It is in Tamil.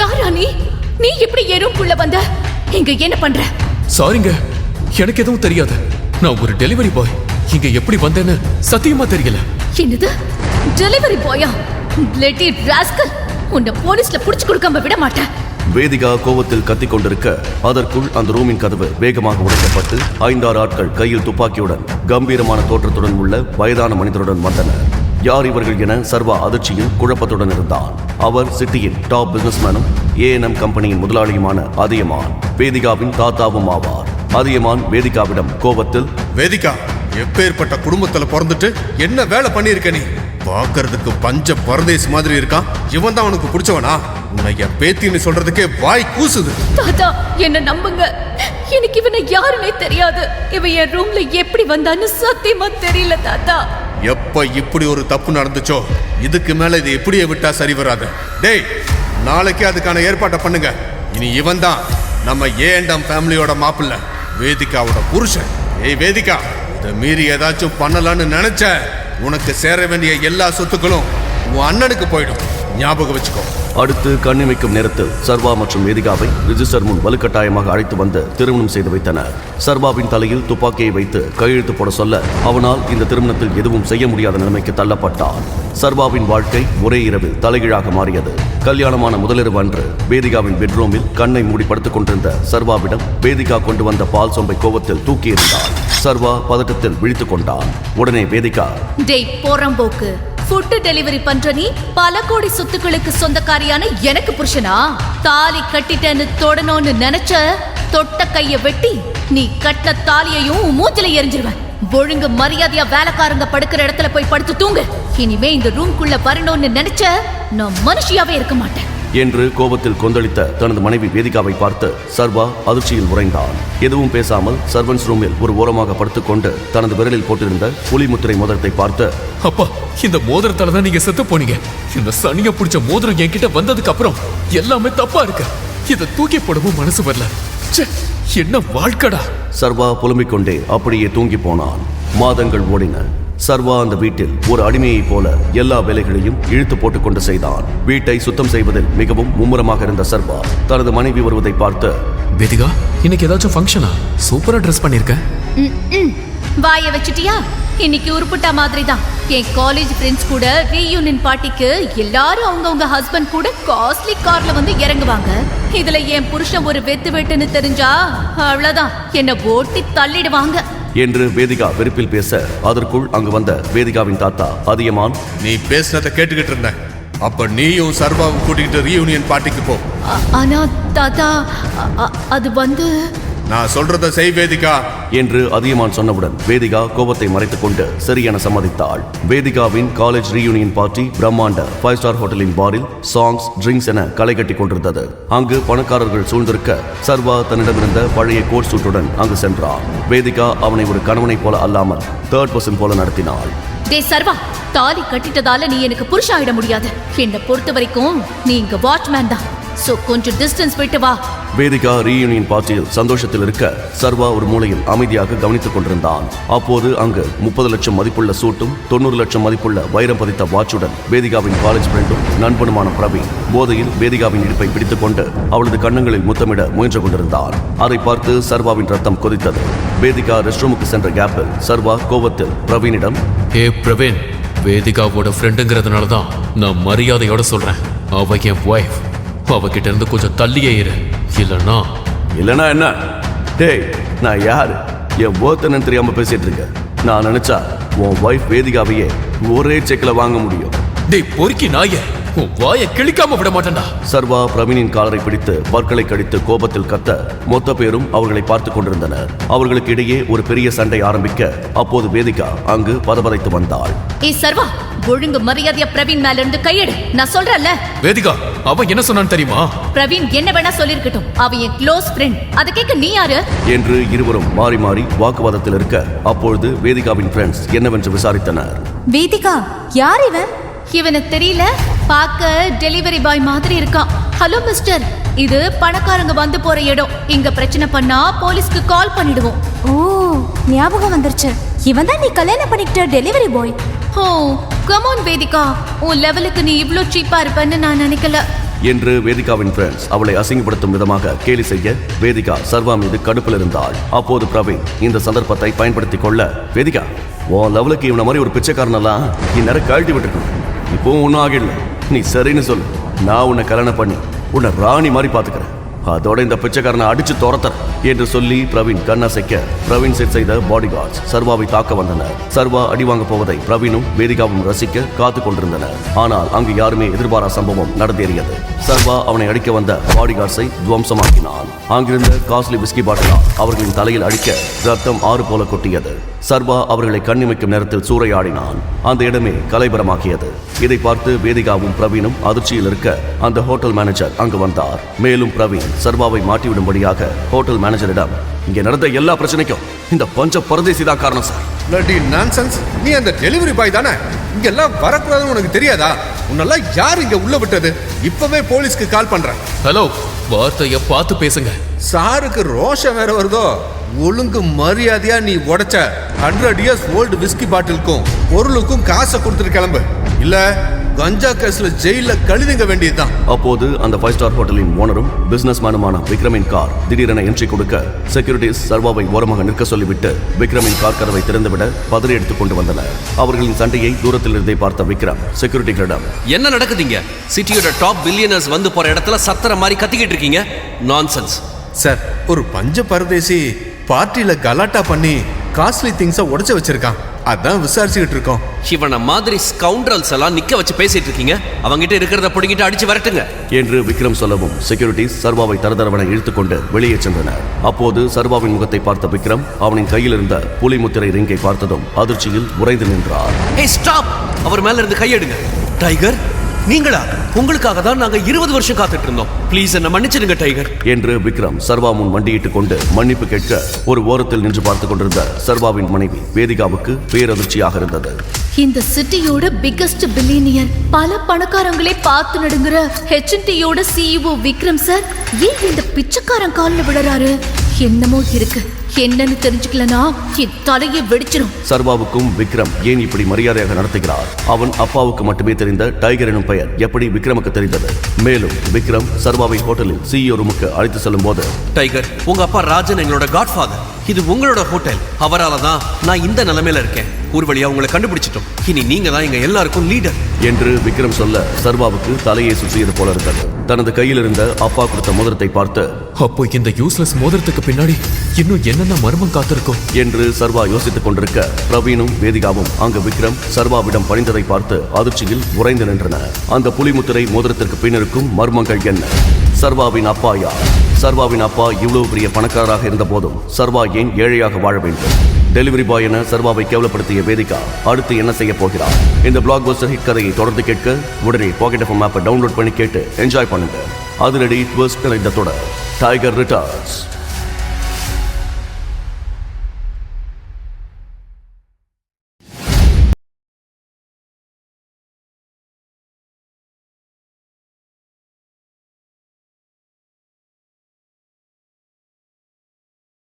யாரா நீ நீ எப்படி என் ரூம்குள்ள வந்த? இங்க என்ன பண்ற? சாரிங்க எனக்கு எதுவும் தெரியாது. நான் ஒரு டெலிவரி பாய் இங்க எப்படி வந்தேன்னு சத்தியமா தெரியல. என்னது? டெலிவரி பாயா பிளட்டி ராஸ்கல் உன்னை போலீஸ்ல புடிச்சு கொடுக்காம விட மாட்டேன். வேதிகா கோவத்தில் கத்திக் கொண்டிருக்க அதற்குள் அந்த ரூமின் கதவு வேகமாக உடைக்கப்பட்டு ஐந்தாறு ஆட்கள் கையில் துப்பாக்கியுடன் கம்பீரமான தோற்றத்துடன் உள்ள வயதான மனிதருடன் வந்தனர். யார் இவர்கள் என சர்வா அதிர்ச்சியில் குழப்பத்துடன் இருந்தான். அவர் சிட்டியின் டாப் பிசினஸ்மேனும் ஏஎன்எம் கம்பெனியின் முதலாளியுமான அதியமான் வேதிகாவின் தாத்தாவும் ஆவார். அதியமான் வேதிகாவிடம் கோபத்தில் வேதிகா எப்பேற்பட்ட குடும்பத்துல பிறந்துட்டு என்ன வேலை பண்ணியிருக்க நீ? பார்க்கறதுக்கு பஞ்ச பரதேசி மாதிரி இருக்கான் இவன் தான் உனக்கு பிடிச்சவனா? உன்னை என் பேத்தின்னு சொல்றதுக்கே வாய் கூசுது. தாத்தா என்ன நம்புங்க. எனக்கு இவனை யாருன்னே தெரியாது. இவன் என் ரூம்ல எப்படி வந்தான்னு சத்தியமா தெரியல தாத்தா. எப்ப இப்படி ஒரு தப்பு நடந்துச்சோ இதுக்கு மேல இது எப்படியே விட்டா சரி வராது. டேய் நாளைக்கே அதுக்கான ஏற்பாட்டை பண்ணுங்க. இனி இவன் தான் நம்ம ஏஎன்டம் ஃபேமிலியோட மாப்பிள்ள வேதிகாவோட புருஷன். ஏய் வேதிகா இதை மீறி ஏதாச்சும் பண்ணலான்னு நினைச்ச உனக்கு சேர வேண்டிய எல்லா சொத்துக்களும் உன் அண்ணனுக்கு போயிடும். ஞாபகம் வச்சுக்கோ. அடுத்து கண்ணிமைக்கும் நேரத்தில் சர்வா மற்றும் வேதிகாவை ரிஜிஸ்டர் முன் வலுக்கட்டாயமாக அழைத்து வந்து திருமணம் செய்து வைத்தனர். சர்வாவின் தலையில் துப்பாக்கியை வைத்து கையெழுத்து போட சொல்ல அவனால் இந்த திருமணத்தில் எதுவும் செய்ய முடியாத நிலைமைக்கு தள்ளப்பட்டான். சர்வாவின் வாழ்க்கை ஒரே இரவில் தலைகீழாக மாறியது. கல்யாணமான முதலிரவு அன்று வேதிகாவின் பெட்ரூமில் கண்ணை மூடி படுத்துக் கொண்டிருந்த சர்வாவிடம் வேதிகா கொண்டு வந்த பால் சொம்பை கோபத்தில் தூக்கி எறிந்தார் சர்வா பதட்டத்தில் விழித்துக் கொண்டான். உடனே வேதிகா டேய் போறம்போக்கு ஃபுட் டெலிவரி பண்ற நீ பல கோடி சொத்துக்களுக்கு சொந்தக்காரியான எனக்கு புருஷனா? தாலி கட்டிட்டேன்னு தொடணும்னு நினைச்ச தொட்ட கைய வெட்டி நீ கட்ட தாலியையும் உன் மூஞ்சில எரிஞ்சிருவேன். ஒழுங்கு மரியாதையா வேலைக்காரங்க படுக்கிற இடத்துல போய் படுத்து தூங்கு. இனிமே இந்த ரூம்குள்ள வரணும்னு நினைச்ச நான் மனுஷியாவே இருக்க மாட்டேன். என்று கோபத்தில் கொந்தளித்த தனது மனைவி வேதிகாவை பார்த்து சர்வா அதிர்ச்சியில் உறைந்தான். எதுவும் பேசாமல் சர்வன்ஸ் ரூமில் ஒரு ஓரமாக படுத்துக்கொண்டு தனது விரலில் போட்டிருந்த புலி முத்திரை மோதிரத்தை பார்த்து அப்பா இந்த மோதிரத்தால தான் நீங்க செத்து போனீங்க. இந்த சனிய பிடிச்ச மோதிரம் என்கிட்ட வந்ததுக்கு அப்புறம் எல்லாமே தப்பா இருக்கு. இதை தூக்கி போடவும் மனசு வரல. என்ன வாழ்க்கடா. சர்வா புலம்பிக் கொண்டே அப்படியே தூங்கி போனான். மாதங்கள் ஓடின. சர்வா அந்த வீட்டில் ஒரு அடிமையைப் போல எல்லா வேலைகளையும் இழுத்து போட்டுக்கொண்டு செய்தான். வீட்டை சுத்தம் செய்வதில் மிகவும் மும்முரமாக இருந்த சர்வா தனது மனைவி வருவதை பார்த்து வேதிகா இன்னைக்கு ஏதாச்சும் ஃபங்க்ஷனா சூப்பரா ட்ரெஸ் பண்ணிருக்க. ம், ம். வாய வச்சிட்டியா? இன்னைக்கு உருப்புட்டா மாதிரி தான் என் காலேஜ் ஃப்ரெண்ட்ஸ் கூட ரீயூனியன் பார்ட்டிக்கு எல்லாரும் அவங்கவங்க ஹஸ்பண்ட் கூட காஸ்ட்லி கார்ல வந்து இறங்குவாங்க. இதுல என் புருஷன் ஒரு வெத்து வெட்டுன்னு தெரிஞ்சா அவ்வளவுதான். என்ன ஓட்டி தள்ளிடுவாங்க. என்று வேதிகா வெறுப்பில் பேச அதற்குள் அங்கு வந்த வேதிகாவின் தாத்தா அதியமான் நீ பேசுனதை கேட்டுக்கிட்டு இருந்தேன் அப்ப நீயும் சர்வாவும் கூட்டிகிட்டு ரீயூனியன் பார்ட்டிக்கு போ. ஆ- ஆனா தாத்தா அது வந்து நான் சொல்றத செய் வேதிகா. என்று அதியமான் சொன்னவுடன் வேதிகா கோபத்தை மறைத்துக் கொண்டு சரியென சம்மதித்தாள். வேதிகாவின் காலேஜ் ரீயூனியன் பார்ட்டி பிரம்மாண்ட ஃபைவ் ஸ்டார் ஹோட்டலின் பாரில் சாங்ஸ் ட்ரிங்க்ஸ் என களை கட்டி கொண்டிருந்தது. அங்கு பணக்காரர்கள் சூழ்ந்திருக்க சர்வா தன்னிடமிருந்த பழைய கோட் சூட்டுடன் அங்கு சென்றான் வேதிகா அவனை ஒரு கணவனைப் போல அல்லாமல் தேர்ட் பர்சன் போல நடத்தினாள். டே சர்வா தாலி கட்டிட்டதால நீ எனக்கு புருஷன் ஆயிட முடியாது. என்னை பொறுத்த வரைக்கும் நீ இங்க வாட்ச்மேன் தான். சோ கொஞ்சம் டிஸ்டன்ஸ் விட்டு வா. வேதிகா ரீயூனியன் பார்ட்டியில் சந்தோஷத்தில் இருக்க சர்வா ஒரு மூலையில் அமைதியாக கவனித்துக் கொண்டிருந்தான். அப்போது அங்கு முப்பது லட்சம் மதிப்புள்ள சூட்டும் தொண்ணூறு லட்சம் மதிப்புள்ள வைரம் பதித்த வாட்சுடன் வேதிகாவின் காலேஜ் ஃப்ரெண்டும் நண்பனுமான பிரவீன் போதையில் வேதிகாவின் இடுப்பை பிடித்துக் கொண்டு அவளது கன்னங்களில் முத்தமிட முயன்று கொண்டிருந்தான். அதை பார்த்து சர்வாவின் ரத்தம் கொதித்தது. வேதிகா ரெஸ்ட் ரூமுக்கு சென்ற கேப்பில் சர்வா கோபத்தில் பிரவீனிடம் ஏ பிரவீன் வேதிகாவோட ஃப்ரெண்டுங்கிறதுனால தான் நான் மரியாதையோட சொல்றேன். அவ என் ஒய்ஃப் அவகிட்ட இருந்து கொஞ்சம் தள்ளியே இரு. இல்லைன்னா இல்லனா என்ன? டேய் நான் யாரு? என் ஒருத்தனு தெரியாம பேசிட்டு இருக்கேன் நான் நினைச்சா உன் ஒய்ஃப் வேதிகாவையே ஒரே செக்ல வாங்க முடியும். டேய் பொறுக்கி நாயே. உன் வாயை கிழிக்காம விட மாட்டேன்டா. சர்வா பிரவீனின் காலரை பிடித்து பற்களை கடித்து கோபத்தில் கத்த மொத்த பேரும் அவர்களை பார்த்து கொண்டிருந்தனர். அவர்களுக்கு இடையே ஒரு பெரிய சண்டை ஆரம்பிக்க அப்போது வேதிகா அங்கு பதபதைத்து வந்தாள். ஏய் சர்வா ஒழுங்கு மரியாதையா பிரவீன் மேல இருந்து கையெடு. நான் சொல்றேன்ல? வேதிகா அவன் என்ன சொன்னான்னு தெரியுமா? பிரவீன் என்ன வேணா சொல்லிருக்கட்டும் அவன் என் க்ளோஸ் ஃப்ரெண்ட் அதை கேட்க நீ யாரு? என்று இருவரும் மாறி மாறி வாக்குவாதத்தில் இருக்க அப்பொழுது வேதிகாவின் ஃப்ரெண்ட்ஸ் என்னவென்று விசாரித்தனர். வேதிகா யார் இவன்? இவனுக்கு தெரியல. பார்க்க டெலிவரி பாய் மாதிரி இருக்கான். ஹலோ மிஸ்டர் இது பணக்காரங்க வந்து போற இடம். இங்க பிரச்சனை பண்ணா போலீஸ்க்கு கால் பண்ணிடுவோம். ஓ ஞாபகம் வந்துருச்சு. இவன் தான் நீ கல்யாணம் பண்ணிக்கிட்ட delivery boy oh come on Vedika. உன் லெவலுக்கு நீ இவ்ளோ சீப்பா இருப்பன்னு நான் நினைக்கல. என்று வேதிகாவின் ஃப்ரெண்ட்ஸ் அவளை அசிங்கப்படுத்தும் விதமாக கேலி செய்ய வேதிகா சர்வா மீது கடுப்பில் இருந்தாள். அப்போது பிரவீன் இந்த சந்தர்ப்பத்தை பயன்படுத்திக் கொள்ள வேதிகா உன் லெவலுக்கு இவனை மாதிரி ஒரு பிச்சைக்காரனெல்லாம் இந்நேரம் கழட்டி விட்டுருக்கணும் இப்போவும் ஒன்றும் ஆகிடல நீ சரின்னு சொல்லு. நான் உன்னை கல்யாணம் பண்ணி உன்னை ராணி மாதிரி பார்த்துக்கிறேன். அதோட இந்த பிச்சைக்காரனை அடிச்சு துரத்தர் என்று சொல்லி பிரவீன் கண்ணசைக்க பிரவீன் செட் செய்த பாடி கார்ட்ஸ் சர்வாவை தாக்க வந்தனர். சர்வா அடி வாங்க போவதை பிரவீனும் வேதிகாவும் ரசிக்க காத்து கொண்டிருந்தனர். ஆனால் அங்கு யாருமே எதிர்பாரா சம்பவம் நடந்தேறியது. சர்வா அவனை அடிக்க வந்த பாடி கார்ட்ஸை துவம்சமாக்கினான். அங்கிருந்த காஸ்ட்லி விஸ்கி பாட்டிலால் அவர்களின் தலையில் அடிக்க ரத்தம் ஆறு போல கொட்டியது. சர்வா அவர்களை கண்ணிமைக்கும் நேரத்தில் சூறையாடினான். அந்த இடமே கலைபரமாகியது இதை பார்த்து வேதிகாவும் பிரவீனும் அதிர்ச்சியில் இருக்க அந்த ஹோட்டல் மேனேஜர் அங்கு வந்தார். மேலும் பிரவீன் சர்வாவை மாட்டிவிடும்படியாக ஹோட்டல் மேனேஜரிடம் இங்க நடந்த எல்லா பிரச்சனைக்கும் இந்த பஞ்ச பரதேசி தான் காரணம் சார். Bloody nonsense. நீ அந்த டெலிவரி பாய் தானே? இங்கெல்லாம் வரக்கூடாதுன்னு உனக்கு தெரியாதா? உன்னெல்லாம் யார் இங்க உள்ள விட்டது? இப்பவே போலீஸ்க்கு கால் பண்றேன். ஹலோ வார்த்தைய பார்த்து பேசுங்க. சாருக்கு ரோஷம் வேற வருதோ? ஒழுங்கு மரியாதையா நீ உடைச்ச ஹண்ட்ரட் இயர்ஸ் ஓல்டு விஸ்கி பாட்டிலுக்கும் பொருளுக்கும் காசை கொடுத்துட்டு கிளம்பு. இல்ல கஞ்சா கேஸ்ல ஜெயில கழுதுங்க வேண்டியதுதான். அப்போது அந்த ஃபைவ் ஸ்டார் ஹோட்டலின் ஓனரும் பிசினஸ் மேனுமான விக்ரமின் கார் திடீரென என்ட்ரி கொடுக்க செக்யூரிட்டிஸ் சர்வாவை ஓரமாக நிற்க சொல்லிவிட்டு விக்ரமின் கார் கதவை திறந்துவிட பதறி எடுத்துக் கொண்டு வந்தனர். அவர்களின் சண்டையை தூரத்தில் இருந்தே பார்த்த விக்ரம் செக்யூரிட்டிகளிடம் என்ன நடக்குதுங்க? சிட்டியோட டாப் பில்லியனர்ஸ் வந்து போற இடத்துல சத்தர மாதிரி கத்திக்கிட்டு இருக்கீங்க? நான்சென்ஸ் சார் ஒரு பஞ்ச பரதேசி பார்ட்டியில கலாட்டா பண்ணி காஸ்ட்லி திங்ஸை உடைச்சு வச்சிருக்கான். அதான் விசாரிச்சுக்கிட்டு இருக்கோம். இவனை மாதிரி ஸ்கவுண்டரல்ஸ் எல்லாம் நிக்க வச்சு பேசிட்டு இருக்கீங்க. அவங்கிட்ட இருக்கிறத பிடிங்கிட்டு அடிச்சு வரட்டுங்க. என்று விக்ரம் சொல்லவும் செக்யூரிட்டிஸ் சர்வாவை தரதரவன இழுத்துக்கொண்டு வெளியே சென்றனர். அப்போது சர்வாவின் முகத்தை பார்த்த விக்ரம் அவனின் கையில் இருந்த புலி முத்திரை ரிங்கை பார்த்ததும் அதிர்ச்சியில் உறைந்து நின்றார். ஏய் ஸ்டாப் அவர் மேல இருந்து கையெடுங்க. டைகர் நீங்களா? உங்களுக்காக தான் நாங்க இருபது வருஷம் காத்துட்டு இருந்தோம் ப்ளீஸ் என்ன மன்னிச்சிடுங்க டைகர் என்று விக்ரம் சர்வா முன் மண்டியிட்டுக் கொண்டு மன்னிப்பு கேட்க ஒரு ஓரத்தில் நின்று பார்த்துக் கொண்டிருந்த சர்வாவின் மனைவி. வேதிகாவுக்கு பேரதிர்ச்சியாக இருந்தது. இந்த சிட்டியோட பிக்கஸ்ட் பில்லியனியர் பல பணக்காரங்களே பார்த்து நடுங்குற ஹெச்என்டியோட சிஇஓ விக்ரம் சார் ஏன் இந்த பிச்சைக்காரன் காலில் விழறாரு? என்னமோ இருக்கு. என்னன்னு தெரிஞ்சுக்கலனா என் தலையை வெடிச்சிரும். சர்வாவுக்கும் விக்ரம் ஏன் இப்படி மரியாதையாக நடத்துகிறார்? அவன் அப்பாவுக்கு மட்டுமே தெரிந்த டைகர் எனும் பெயர் எப்படி விக்ரமுக்கு தெரிந்தது? மேலும் விக்ரம் சர்வாவை ஹோட்டலில் சிஇஓ ரூமுக்கு அழைத்து செல்லும் போது டைகர் உங்க அப்பா ராஜன் எங்களோட காட்ஃபாதர் இது உங்களோட ஹோட்டல். அவரால தான் நான் இந்த நிலைமையில இருக்கேன். ஒரு வழியா உங்களை கண்டுபிடிச்சிட்டோம். இனி நீங்க தான் எங்க எல்லாருக்கும் லீடர் என்று விக்ரம் சொல்ல சர்வாவுக்கு தலையை சுற்றியது போல இருந்தது. தனது கையில் இருந்த அப்பா கொடுத்த மோதிரத்தை பார்த்து அப்போ இந்த யூஸ்லெஸ் மோதிரத்துக்கு பின்னாடி இன்னும் என்னென்ன மர்மம் காத்திருக்கும்? என்று சர்வா யோசித்துக் கொண்டிருக்க பிரவீனும் வேதிகாவும் அங்கு விக்ரம் சர்வாவிடம் பணிந்ததை பார்த்து அதிர்ச்சியில் உறைந்து நின்றனர் அந்த புலிமுத்திரை மோதிரத்திற்கு பின்னிருக்கும் மர்மங்கள் என்ன? சர்வாவின் அப்பா யார்? சர்வாவின் அப்பா இவ்வளவு பெரிய பணக்காரராக இருந்த போதும் சர்வா ஏன் ஏழையாக வாழ வேண்டும்? டெலிவரி பாய் என சர்வாவை கேவலப்படுத்திய வேதிகா அடுத்து என்ன செய்ய போகிறார்? இந்த பிளாக் பஸ்டர் ஹிட் கதையை தொடர்ந்து கேட்க உடனே பாக்கெட் எஃப்எம் ஆப்பை டவுன்லோட் பண்ணி கேட்டு என்ஜாய் பண்ணுங்க. அதிரடி ட்விஸ்ட் இந்த தொடர். Tiger returns